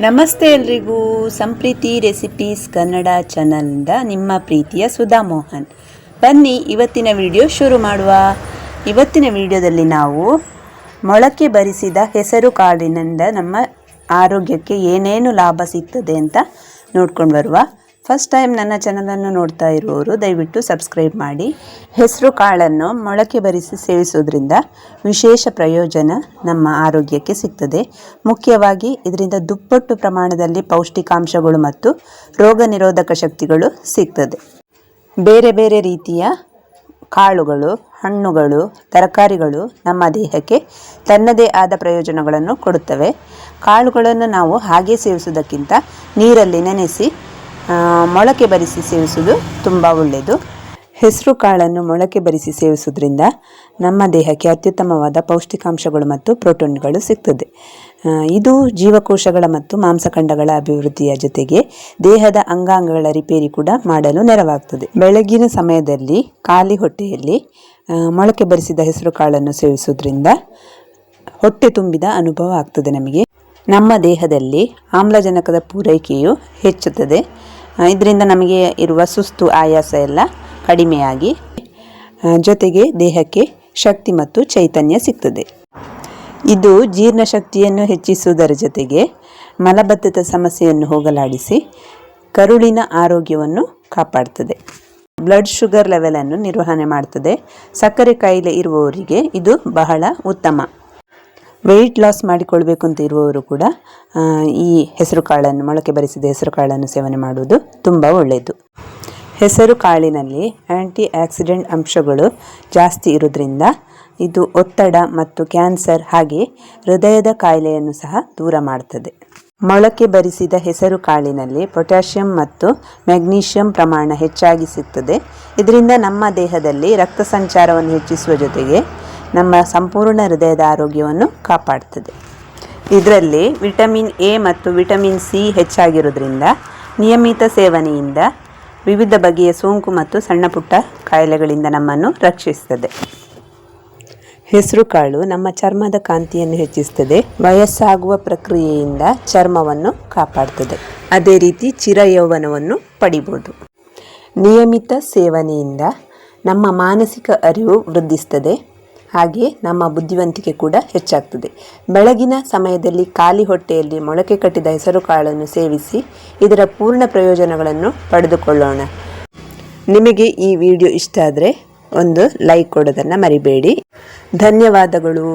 ನಮಸ್ತೆ ಎಲ್ರಿಗೂ. ಸಂಪ್ರೀತಿ ರೆಸಿಪೀಸ್ ಕನ್ನಡ ಚಾನಲ್ನಿಂದ ನಿಮ್ಮ ಪ್ರೀತಿಯ ಸುಧಾ ಮೋಹನ್. ಬನ್ನಿ, ಇವತ್ತಿನ ವಿಡಿಯೋ ಶುರು ಮಾಡುವ. ಇವತ್ತಿನ ವಿಡಿಯೋದಲ್ಲಿ ನಾವು ಮೊಳಕೆ ಬರಿಸಿದ ಹೆಸರು ಕಾಳಿನಿಂದ ನಮ್ಮ ಆರೋಗ್ಯಕ್ಕೆ ಏನೇನು ಲಾಭ ಸಿಗ್ತದೆ ಅಂತ ನೋಡ್ಕೊಂಡು ಬರುವ ಫಸ್ಟ್ ಟೈಮ್ ನನ್ನ ಚಾನಲನ್ನು ನೋಡ್ತಾ ಇರುವವರು ದಯವಿಟ್ಟು ಸಬ್ಸ್ಕ್ರೈಬ್ ಮಾಡಿ. ಹೆಸರು ಕಾಳನ್ನು ಮೊಳಕೆ ಬರಿಸಿ ಸೇವಿಸೋದ್ರಿಂದ ವಿಶೇಷ ಪ್ರಯೋಜನ ನಮ್ಮ ಆರೋಗ್ಯಕ್ಕೆ ಸಿಗ್ತದೆ. ಮುಖ್ಯವಾಗಿ ಇದರಿಂದ ದುಪ್ಪಟ್ಟು ಪ್ರಮಾಣದಲ್ಲಿ ಪೌಷ್ಟಿಕಾಂಶಗಳು ಮತ್ತು ರೋಗ ನಿರೋಧಕ ಶಕ್ತಿಗಳು ಸಿಗ್ತದೆ. ಬೇರೆ ಬೇರೆ ರೀತಿಯ ಕಾಳುಗಳು, ಹಣ್ಣುಗಳು, ತರಕಾರಿಗಳು ನಮ್ಮ ದೇಹಕ್ಕೆ ತನ್ನದೇ ಆದ ಪ್ರಯೋಜನಗಳನ್ನು ಕೊಡುತ್ತವೆ. ಕಾಳುಗಳನ್ನು ನಾವು ಹಾಗೆ ಸೇವಿಸುವುದಕ್ಕಿಂತ ನೀರಲ್ಲಿ ನೆನೆಸಿ ಮೊಳಕೆ ಬರಿಸಿ ಸೇವಿಸುವುದು ತುಂಬ ಒಳ್ಳೆಯದು. ಹೆಸರು ಕಾಳನ್ನು ಮೊಳಕೆ ಬರಿಸಿ ಸೇವಿಸುವುದರಿಂದ ನಮ್ಮ ದೇಹಕ್ಕೆ ಅತ್ಯುತ್ತಮವಾದ ಪೌಷ್ಟಿಕಾಂಶಗಳು ಮತ್ತು ಪ್ರೋಟೀನ್ಗಳು ಸಿಗ್ತದೆ. ಇದು ಜೀವಕೋಶಗಳ ಮತ್ತು ಮಾಂಸಖಂಡಗಳ ಅಭಿವೃದ್ಧಿಯ ಜೊತೆಗೆ ದೇಹದ ಅಂಗಾಂಗಗಳ ರಿಪೇರಿ ಕೂಡ ಮಾಡಲು ನೆರವಾಗ್ತದೆ. ಬೆಳಗಿನ ಸಮಯದಲ್ಲಿ, ಖಾಲಿ ಹೊಟ್ಟೆಯಲ್ಲಿ ಮೊಳಕೆ ಬರಿಸಿದ ಹೆಸರು ಕಾಳನ್ನು ಸೇವಿಸುವುದರಿಂದ ಹೊಟ್ಟೆ ತುಂಬಿದ ಅನುಭವ ಆಗ್ತದೆ ನಮಗೆ. ನಮ್ಮ ದೇಹದಲ್ಲಿ ಆಮ್ಲಜನಕದ ಪೂರೈಕೆಯು ಹೆಚ್ಚುತ್ತದೆ. ಇದರಿಂದ ನಮಗೆ ಇರುವ ಸುಸ್ತು ಆಯಾಸ ಎಲ್ಲ ಕಡಿಮೆಯಾಗಿ ಜೊತೆಗೆ ದೇಹಕ್ಕೆ ಶಕ್ತಿ ಮತ್ತು ಚೈತನ್ಯ ಸಿಗ್ತದೆ. ಇದು ಜೀರ್ಣಶಕ್ತಿಯನ್ನು ಹೆಚ್ಚಿಸುವುದರ ಜೊತೆಗೆ ಮಲಬದ್ಧತೆ ಸಮಸ್ಯೆಯನ್ನು ಹೋಗಲಾಡಿಸಿ ಕರುಳಿನ ಆರೋಗ್ಯವನ್ನು ಕಾಪಾಡ್ತದೆ. ಬ್ಲಡ್ ಶುಗರ್ ಲೆವೆಲನ್ನು ನಿರ್ವಹಣೆ ಮಾಡ್ತದೆ. ಸಕ್ಕರೆ ಕಾಯಿಲೆ ಇರುವವರಿಗೆ ಇದು ಬಹಳ ಉತ್ತಮ. ವೆಯ್ಟ್ ಲಾಸ್ ಮಾಡಿಕೊಳ್ಬೇಕು ಅಂತ ಇರುವವರು ಕೂಡ ಈ ಹೆಸರು ಕಾಳನ್ನು, ಮೊಳಕೆ ಬರಿಸಿದ ಹೆಸರು ಕಾಳನ್ನು ಸೇವನೆ ಮಾಡುವುದು ತುಂಬ ಒಳ್ಳೆಯದು. ಹೆಸರು ಕಾಳಿನಲ್ಲಿ ಆ್ಯಂಟಿ ಆಕ್ಸಿಡೆಂಟ್ ಅಂಶಗಳು ಜಾಸ್ತಿ ಇರೋದ್ರಿಂದ ಇದು ಒತ್ತಡ ಮತ್ತು ಕ್ಯಾನ್ಸರ್ ಹಾಗೆ ಹೃದಯದ ಕಾಯಿಲೆಯನ್ನು ಸಹ ದೂರ ಮಾಡ್ತದೆ. ಮೊಳಕೆ ಬರಿಸಿದ ಹೆಸರು ಕಾಳಿನಲ್ಲಿ ಪೊಟ್ಯಾಷಿಯಂ ಮತ್ತು ಮ್ಯಾಗ್ನೀಷಿಯಂ ಪ್ರಮಾಣ ಹೆಚ್ಚಾಗಿ ಸಿಗ್ತದೆ. ಇದರಿಂದ ನಮ್ಮ ದೇಹದಲ್ಲಿ ರಕ್ತ ಸಂಚಾರವನ್ನು ಹೆಚ್ಚಿಸುವ ಜೊತೆಗೆ ನಮ್ಮ ಸಂಪೂರ್ಣ ಹೃದಯದ ಆರೋಗ್ಯವನ್ನು ಕಾಪಾಡ್ತದೆ. ಇದರಲ್ಲಿ ವಿಟಮಿನ್ ಎ ಮತ್ತು ವಿಟಮಿನ್ ಸಿ ಹೆಚ್ಚಾಗಿರೋದ್ರಿಂದ ನಿಯಮಿತ ಸೇವನೆಯಿಂದ ವಿವಿಧ ಬಗೆಯ ಸೋಂಕು ಮತ್ತು ಸಣ್ಣ ಪುಟ್ಟ ಕಾಯಿಲೆಗಳಿಂದ ನಮ್ಮನ್ನು ರಕ್ಷಿಸ್ತದೆ. ಹೆಸರು ಕಾಳು ನಮ್ಮ ಚರ್ಮದ ಕಾಂತಿಯನ್ನು ಹೆಚ್ಚಿಸ್ತದೆ. ವಯಸ್ಸಾಗುವ ಪ್ರಕ್ರಿಯೆಯಿಂದ ಚರ್ಮವನ್ನು ಕಾಪಾಡ್ತದೆ. ಅದೇ ರೀತಿ ಚಿರಯೌವನವನ್ನು ಪಡಿಬೋದು. ನಿಯಮಿತ ಸೇವನೆಯಿಂದ ನಮ್ಮ ಮಾನಸಿಕ ಅರಿವು ವೃದ್ಧಿಸ್ತದೆ. ಹಾಗೆ ನಮ್ಮ ಬುದ್ಧಿವಂತಿಕೆ ಕೂಡ ಹೆಚ್ಚಾಗ್ತದೆ. ಬೆಳಗಿನ ಸಮಯದಲ್ಲಿ ಖಾಲಿ ಹೊಟ್ಟೆಯಲ್ಲಿ ಮೊಳಕೆ ಕಟ್ಟಿದ ಹೆಸರುಕಾಳನ್ನು ಸೇವಿಸಿ ಇದರ ಪೂರ್ಣ ಪ್ರಯೋಜನಗಳನ್ನು ಪಡೆದುಕೊಳ್ಳೋಣ. ನಿಮಗೆ ಈ ವಿಡಿಯೋ ಇಷ್ಟ ಆದರೆ ಒಂದು ಲೈಕ್ ಕೊಡೋದನ್ನು ಮರಿಬೇಡಿ. ಧನ್ಯವಾದಗಳು.